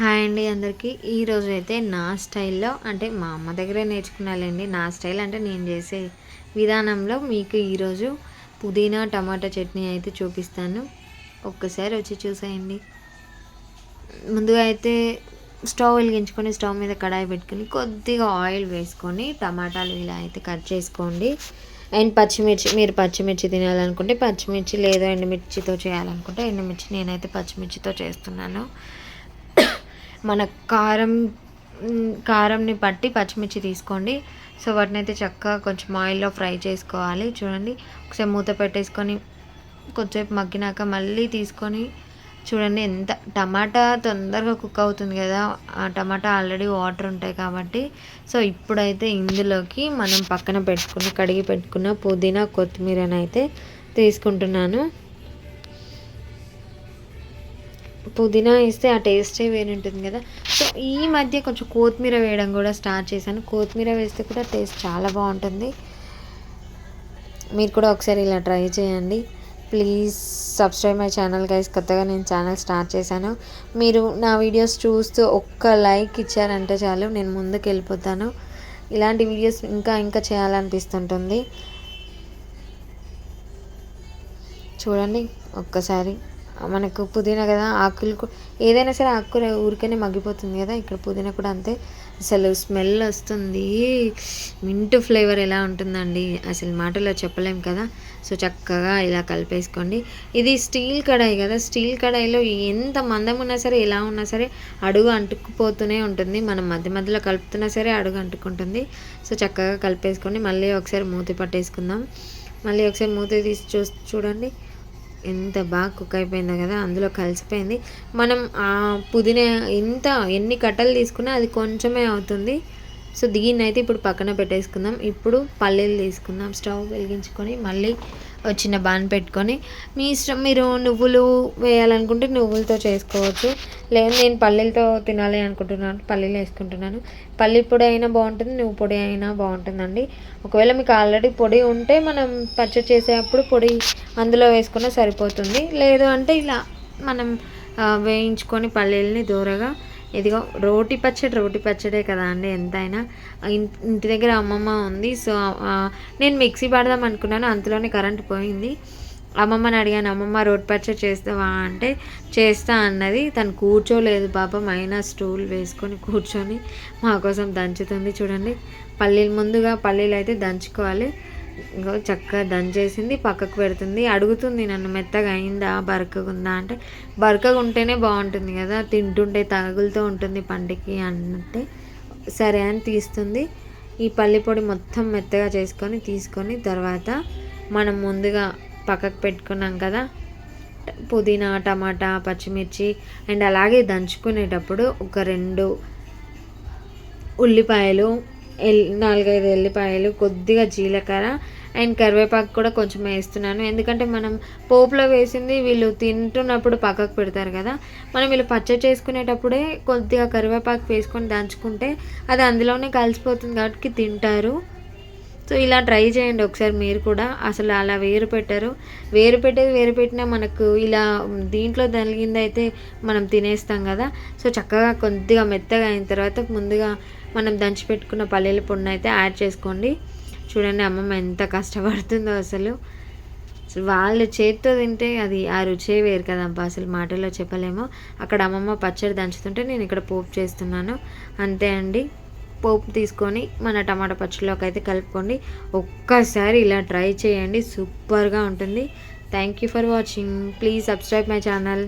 Hi అండి అందరికీ. ఈరోజు అయితే నా స్టైల్లో అంటే మా అమ్మ దగ్గరే నేర్చుకున్నాలండి. నా స్టైల్ అంటే నేను చేసే విధానంలో మీకు ఈరోజు పుదీనా టమాటా చట్నీ అయితే చూపిస్తాను. ఒక్కసారి వచ్చి చూసేయండి. ముందుగా అయితే స్టవ్ వెలిగించుకొని స్టవ్ మీద కడాయి పెట్టుకొని కొద్దిగా ఆయిల్ వేసుకొని టమాటాలు ఇలా అయితే కట్ చేసుకోండి. అండ్ పచ్చిమిర్చి మీరు పచ్చిమిర్చి తినాలనుకుంటే పచ్చిమిర్చి లేదా ఎండుమిర్చితో చేయాలనుకుంటే ఎండుమిర్చి. నేనైతే పచ్చిమిర్చితో చేస్తున్నాను. మన కారం కారంని బట్టి పచ్చిమిర్చి తీసుకోండి. సో వాటిని అయితే చక్కగా కొంచెం ఆయిల్లో ఫ్రై చేసుకోవాలి. చూడండి ఒకసారి మూత పెట్టేసుకొని కొంచెంసేపు మగ్గినాక మళ్ళీ తీసుకొని చూడండి ఎంత టమాటా తొందరగా కుక్ అవుతుంది కదా. ఆ టమాటా ఆల్రెడీ వాటర్ ఉంటాయి కాబట్టి. సో ఇప్పుడైతే ఇందులోకి మనం పక్కన పెట్టుకున్న కడిగి పెట్టుకున్న పుదీనా కొత్తిమీరని అయితే తీసుకుంటున్నాను. పుదీనా వేస్తే ఆ టేస్టే వేరుంటుంది కదా. సో ఈ మధ్య కొంచెం కొత్తిమీర వేయడం కూడా స్టార్ట్ చేశాను. కొత్తిమీర వేస్తే కూడా టేస్ట్ చాలా బాగుంటుంది. మీరు కూడా ఒకసారి ఇలా ట్రై చేయండి. Please subscribe my channel guys. కొత్తగా నేను ఛానల్ స్టార్ట్ చేశాను. మీరు నా వీడియోస్ చూస్తూ ఒక్క లైక్ ఇచ్చారంటే చాలు నేను ముందుకు వెళ్ళిపోతాను. ఇలాంటి వీడియోస్ ఇంకా ఇంకా చేయాలనిపిస్తుంటుంది. చూడండి ఒక్కసారి. మనకు పుదీనా కదా ఆకులు ఏదైనా సరే ఆకుకూర ఊరికనే మగ్గిపోతుంది కదా ఇక్కడ పుదీనా కూడా అంతే. అసలు స్మెల్ వస్తుంది. మింట్ ఫ్లేవర్ ఎలా ఉంటుందండి? అసలు మాటలో చెప్పలేం కదా. సో చక్కగా ఇలా కలిపేసుకోండి. ఇది స్టీల్ కడాయి కదా స్టీల్ కడాయిలో ఎంత మందం ఉన్నా సరే ఎలా ఉన్నా సరే అడుగు అంటుకుపోతూనే ఉంటుంది. మనం మధ్య మధ్యలో కలుపుతున్నా సరే అడుగు అంటుకుంటుంది. సో చక్కగా కలిపేసుకోండి. మళ్ళీ ఒకసారి మూతి పట్టేసుకుందాం. మళ్ళీ ఒకసారి మూతి తీసి చూ చూడండి. ఎంత బాగా కుక్ అయిపోయిందో కదా అందులో కలిసిపోయింది. మనం ఆ పుదీనా ఎంత ఎన్ని కట్టలు తీసుకున్నా అది కొంచెమే అవుతుంది. సో దీన్ని అయితే ఇప్పుడు పక్కన పెట్టేసుకుందాం. ఇప్పుడు పల్లీలు తీసుకుందాం. స్టవ్ వెలిగించుకొని మళ్ళీ చిన్న బాన్ పెట్టుకొని మీ ఇష్టం మీరు నువ్వులు వేయాలనుకుంటే నువ్వులతో చేసుకోవచ్చు. లేదు నేను పల్లీలతో తినాలి అనుకుంటున్నాను. పల్లీలు వేసుకుంటున్నాను. పల్లి పొడి అయినా బాగుంటుంది నువ్వు పొడి అయినా బాగుంటుందండి. ఒకవేళ మీకు ఆల్రెడీ పొడి ఉంటే మనం పచ్చడి చేసేటప్పుడు పొడి అందులో వేసుకున్నా సరిపోతుంది. లేదు అంటే ఇలా మనం వేయించుకొని పల్లీలని దూరగా ఇదిగో రోటి పచ్చడి రోటి పచ్చడే కదా అండి ఎంతైనా. ఇంటి దగ్గర అమ్మమ్మ ఉంది సో నేను మిక్సీ పడదాం అనుకున్నాను అంతలోనే కరెంట్ పోయింది. అమ్మమ్మని అడిగాను అమ్మమ్మ రోటి పచ్చడి చేస్తావా? అంటే చేస్తా అన్నది. తను కూర్చోలేదు పాపం అయినా స్టూల్ వేసుకొని కూర్చొని మా కోసం దంచుతుంది చూడండి. పల్లీలు ముందుగా పల్లీలు అయితే దంచుకోవాలి. ఇంకో చక్కగా దంచేసింది పక్కకు పెడుతుంది. అడుగుతుంది నన్ను మెత్తగా అయిందా బరకగా ఉందా అంటే బరకగా ఉంటేనే బాగుంటుంది కదా తింటుంటే తగులుతూ ఉంటుంది పంటికి అంటే సరే అని తీస్తుంది. ఈ పల్లి పొడి మొత్తం మెత్తగా చేసుకొని తీసుకొని తర్వాత మనం ముందుగా పక్కకు పెట్టుకున్నాం కదా పుదీనా టమాటా పచ్చిమిర్చి అండ్ అలాగే దంచుకునేటప్పుడు ఒక రెండు ఉల్లిపాయలు నాలుగైదు ఎల్లిపాయలు కొద్దిగా జీలకర్ర అండ్ కరివేపాకు కూడా కొంచెం వేస్తున్నాను. ఎందుకంటే మనం పోపులో వేసింది వీళ్ళు తింటున్నప్పుడు పక్కకు పెడతారు కదా. మనం వీళ్ళు పచ్చడి చేసుకునేటప్పుడే కొద్దిగా కరివేపాకు వేసుకొని దంచుకుంటే అది అందులోనే కలిసిపోతుంది కాబట్టి తింటారు. సో ఇలా ట్రై చేయండి ఒకసారి మీరు కూడా. అసలు అలా వేరు పెట్టరు. వేరు పెట్టేది వేరు పెట్టినా మనకు ఇలా దీంట్లో తగిలింది అయితే మనం తినేస్తాం కదా. సో చక్కగా కొద్దిగా మెత్తగా అయిన తర్వాత ముందుగా మనం దంచి పెట్టుకున్న పల్లీల పొడిని అయితే యాడ్ చేసుకోండి. చూడండి అమ్మమ్మ ఎంత కష్టపడుతుందో అసలు. వాళ్ళ చేతితో తింటే అది ఆ రుచే వేరు కదబ్బా అసలు మాటల్లో చెప్పలేము. అక్కడ అమ్మమ్మ పచ్చడి దంచుతుంటే నేను ఇక్కడ పోపు చేస్తున్నాను. అంతే అండి. పోపు తీసుకొని మన టమాటా పచ్చడిలోకి అయితే కలుపుకోండి. ఒక్కసారి ఇలా ట్రై చేయండి. సూపర్గా ఉంటుంది. Thank you for watching. Please subscribe my channel.